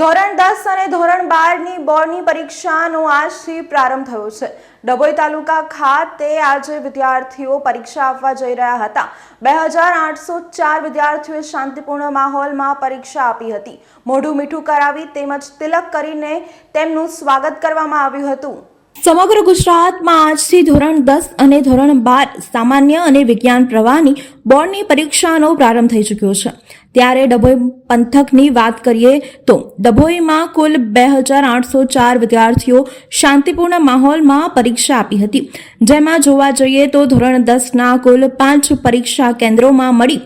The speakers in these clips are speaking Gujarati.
ધોરણ દસ અને ધોરણ બારની બોર્ડની પરીક્ષાનો આજથી પ્રારંભ થયો છે. ડભોઈ તાલુકા ખાતે આજે વિદ્યાર્થીઓ પરીક્ષા આપવા જઈ રહ્યા હતા. બે હજાર આઠસો ચાર વિદ્યાર્થીઓએ શાંતિપૂર્ણ માહોલમાં પરીક્ષા આપી હતી. મોઢું મીઠું કરાવી તેમજ તિલક કરીને તેમનું સ્વાગત કરવામાં આવ્યું હતું. સમગ્ર ગુજરાતમાં આજથી ધોરણ દસ અને ધોરણ બાર સામાન્ય અને વિજ્ઞાન પ્રવાહની બોર્ડની પરીક્ષાનો પ્રારંભ થઈ ચૂક્યો છે. ત્યારે ડભોઈ પંથકની વાત કરીએ તો ડભોઈમાં કુલ બે હજાર આઠસો ચાર વિદ્યાર્થીઓ શાંતિપૂર્ણ માહોલમાં પરીક્ષા આપી હતી. જેમાં જોવા જઈએ તો ધોરણ દસના કુલ પાંચ પરીક્ષા કેન્દ્રોમાં મળી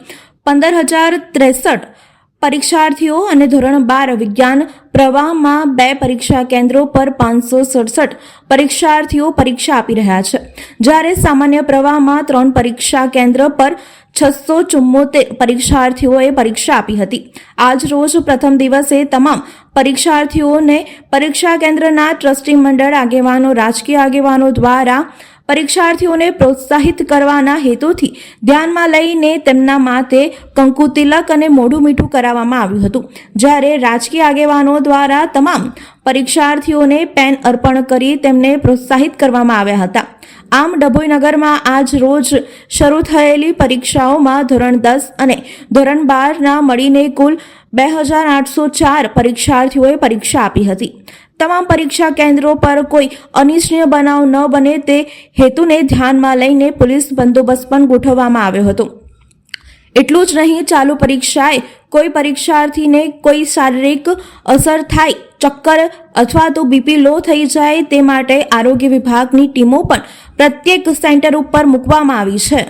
પંદર હજાર ત્રેસઠ પરીક્ષાર્થીઓ અને ધોરણ બાર વિજ્ઞાન પ્રવાહમાં બે પરીક્ષા કેન્દ્રો પર પાંચસો સડસઠ પરીક્ષાર્થીઓ પરીક્ષા આપી રહ્યા છે. જ્યારે સામાન્ય પ્રવાહમાં ત્રણ પરીક્ષા કેન્દ્ર પર છસો ચુમ્મોતેર પરીક્ષાર્થીઓએ પરીક્ષા આપી હતી. આજ રોજ પ્રથમ દિવસે તમામ પરીક્ષાર્થીઓને પરીક્ષા કેન્દ્રના ટ્રસ્ટી મંડળ આગેવાનો, રાજકીય આગેવાનો દ્વારા પરીક્ષાર્થીઓને પ્રોત્સાહિત કરવાના હેતુથી ધ્યાનમાં લઈને તેમના માથે કંકુ તિલક અને મોઢું મીઠું કરાવવામાં આવ્યું હતું. જ્યારે રાજકીય આગેવાનો દ્વારા તમામ પરીક્ષાર્થીઓને પેન અર્પણ કરી તેમને પ્રોત્સાહિત કરવામાં આવ્યા હતા. આમ ડભોઈ નગરમાં આજ રોજ શરૂ થયેલી પરીક્ષાઓમાં ધોરણ દસ અને ધોરણ બારના મળીને કુલ બે હજાર આઠસો ચાર પરીક્ષાર્થીઓએ પરીક્ષા આપી હતી. તમામ પરીક્ષા કેન્દ્રો પર કોઈ અનિચ્છનીય બનાવ ન બને તે હેતુને ધ્યાનમાં લઈને પોલીસ બંદોબસ્ત પણ ગોઠવવામાં આવ્યો હતો. એટલું જ નહીં, ચાલુ પરીક્ષાએ કોઈ પરીક્ષાર્થીને કોઈ શારીરિક અસર થાય, ચક્કર અથવા તો બીપી લો થઈ જાય તે માટે આરોગ્ય વિભાગની ટીમો પણ પ્રત્યેક સેન્ટર ઉપર મૂકવામાં આવી છે.